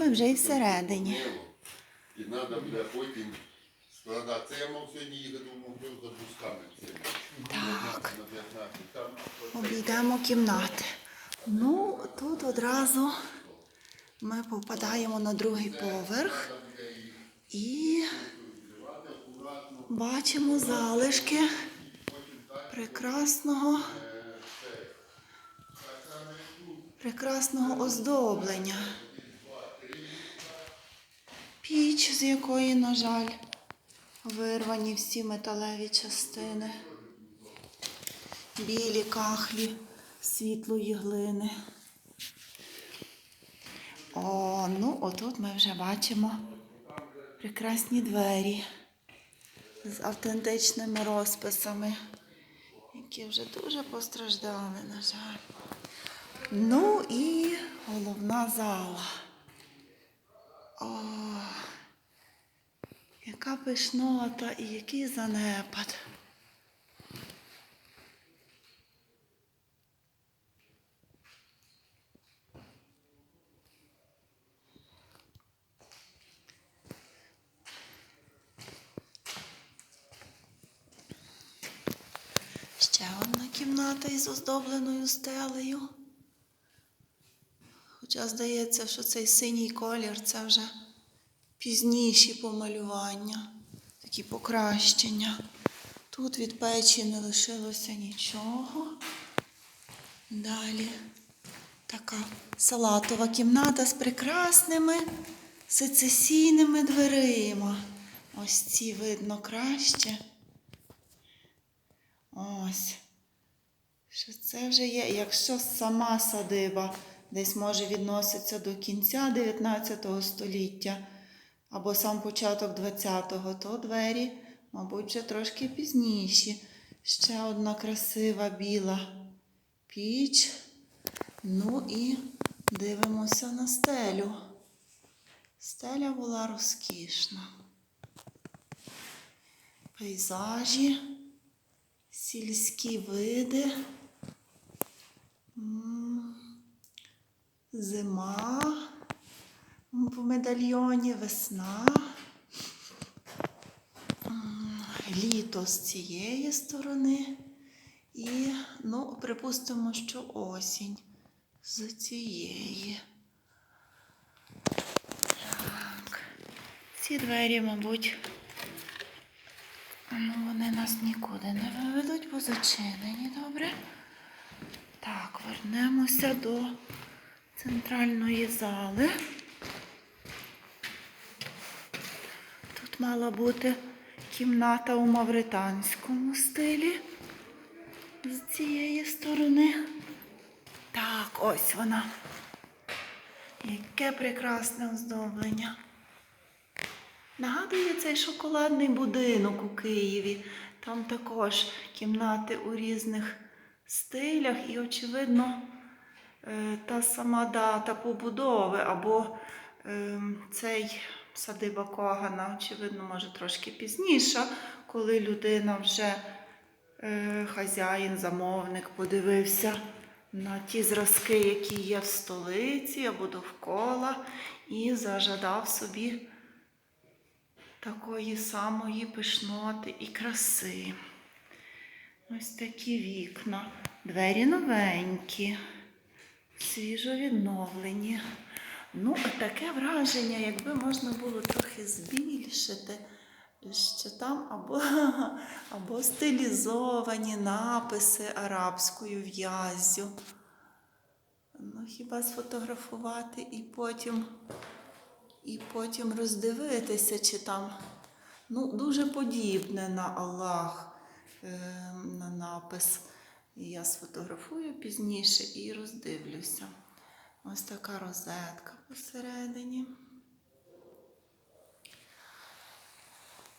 ми вже і всередині. І треба буде потім складати. Це я мав сьогодні їхати в за бусками. Так. На 15. Там оце Обійдемо кімнати. Ну, тут одразу ми попадаємо на другий поверх і бачимо залишки прекрасного, прекрасного оздоблення. Піч, з якої, на жаль, вирвані всі металеві частини білі кахлі світлої глини. О, ну отут ми вже бачимо прекрасні двері з автентичними розписами, які вже дуже постраждали, на жаль. Ну і головна зала. О, яка пишнота і який занепад. Ще одна кімната із оздобленою стелею. Хоча здається, що цей синій колір це вже пізніші помалювання, такі покращення. Тут від печі не лишилося нічого. Далі така салатова кімната з прекрасними сецесійними дверима. Ось ці видно краще. Ось. Що це вже є. Якщо сама садиба десь може відноситься до кінця 19 століття або сам початок 20-го, то двері, мабуть, вже трошки пізніші. Ще одна красива біла піч. Ну і дивимося на стелю. Стеля була розкішна. Пейзажі сільські види. Зима. По медальйоні весна. Літо з цієї сторони. І, ну, припустимо, що осінь з цієї. Так. Ці двері, мабуть, Ну, вони нас нікуди не виведуть, бо зачинені, добре. Так, вернемося до центральної зали. Мала бути кімната у мавританському стилі з цієї сторони. Так, ось вона. Яке прекрасне оздоблення. Нагадує цей шоколадний будинок у Києві. Там також кімнати у різних стилях і, очевидно, е, та сама дата побудови або е, цей садиба Когана, очевидно, може трошки пізніша, коли людина вже е, хазяїн, замовник подивився на ті зразки, які є в столиці або довкола, і зажадав собі такої самої пишноти і краси. Ось такі вікна. Двері новенькі, свіжо відновлені. Ну, таке враження, якби можна було трохи збільшити, що там або, або стилізовані написи арабською в'яззю. Ну, хіба сфотографувати і потім і потім роздивитися, чи там ну, дуже подібне на Аллах е, на напис. Я сфотографую пізніше і роздивлюся. Ось така розетка посередині.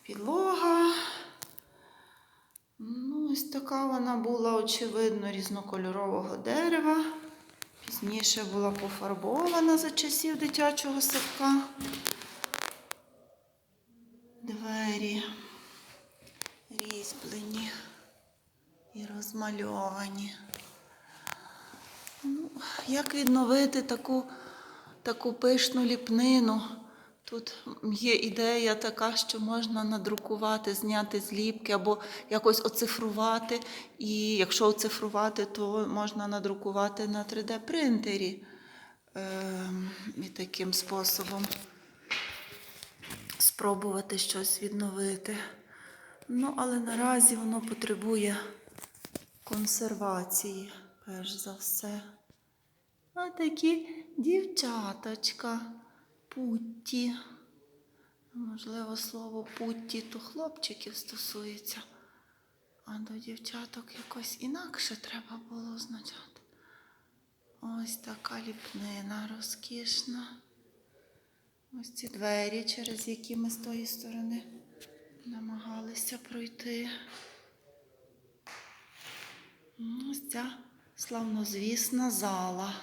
Підлога. Ну, ось така вона була, очевидно, різнокольорового дерева. Пізніше була пофарбована за часів дитячого садка. Двері різьблені і розмальовані. Як відновити таку таку пишну ліпнину. Тут є ідея така, що можна надрукувати, зняти зліпки або якось оцифрувати. І якщо оцифрувати, то можна надрукувати на 3D-принтері. Ем, і таким способом спробувати щось відновити. Ну, але наразі воно потребує консервації, перш за все. А такі дівчаточка, путті. Можливо, слово путті то хлопчиків стосується, а до дівчаток якось інакше треба було означати. Ось така ліпнина розкішна. Ось ці двері, через які ми з тої сторони намагалися пройти. Ось ця славнозвісна зала.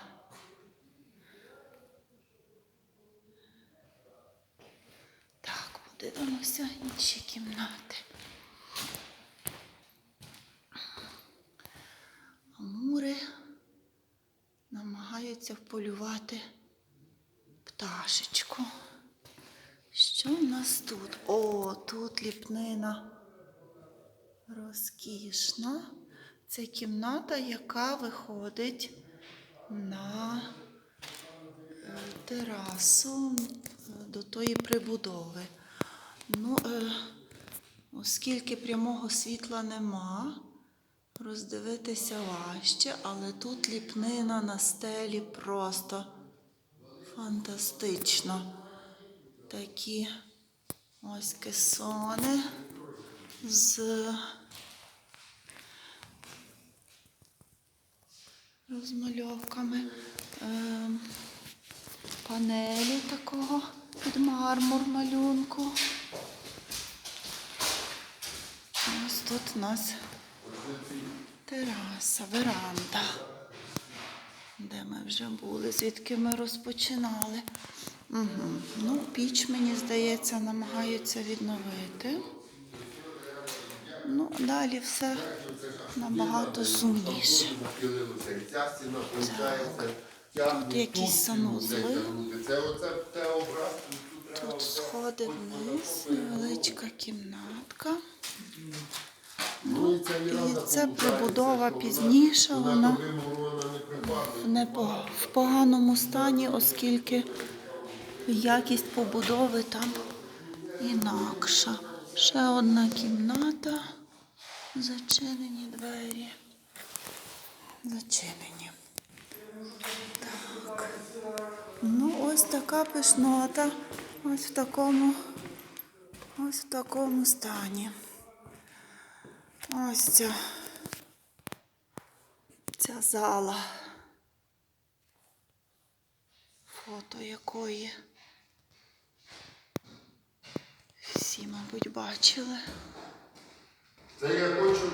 Так, подивимося інші кімнати. Амури намагаються вполювати пташечку. Що в нас тут? О, тут ліпнина розкішна. Це кімната, яка виходить на е, терасу е, до тої прибудови. Ну, е, оскільки прямого світла нема, роздивитися важче, але тут ліпнина на стелі просто фантастично. Такі ось кесони з розмальовками е, панелі такого під мармур малюнку. Ось тут у нас тераса, веранда, де ми вже були, звідки ми розпочинали. Угу. Ну, піч, мені здається, намагаються відновити. Ну, далі все набагато сумніше. Виходить, тягнуть якісь санузли. тут Тут сходи вниз, невеличка кімнатка. І ця це прибудова пізніше, Вона в поганому стані, оскільки якість побудови там інакша. Ще одна кімната, зачинені двері. Зачинені. Так. Ну, ось така пишнота. Ось в такому, ось в такому стані. Ось ця, ця зала, фото якої всі, мабуть, бачили. Це я хочу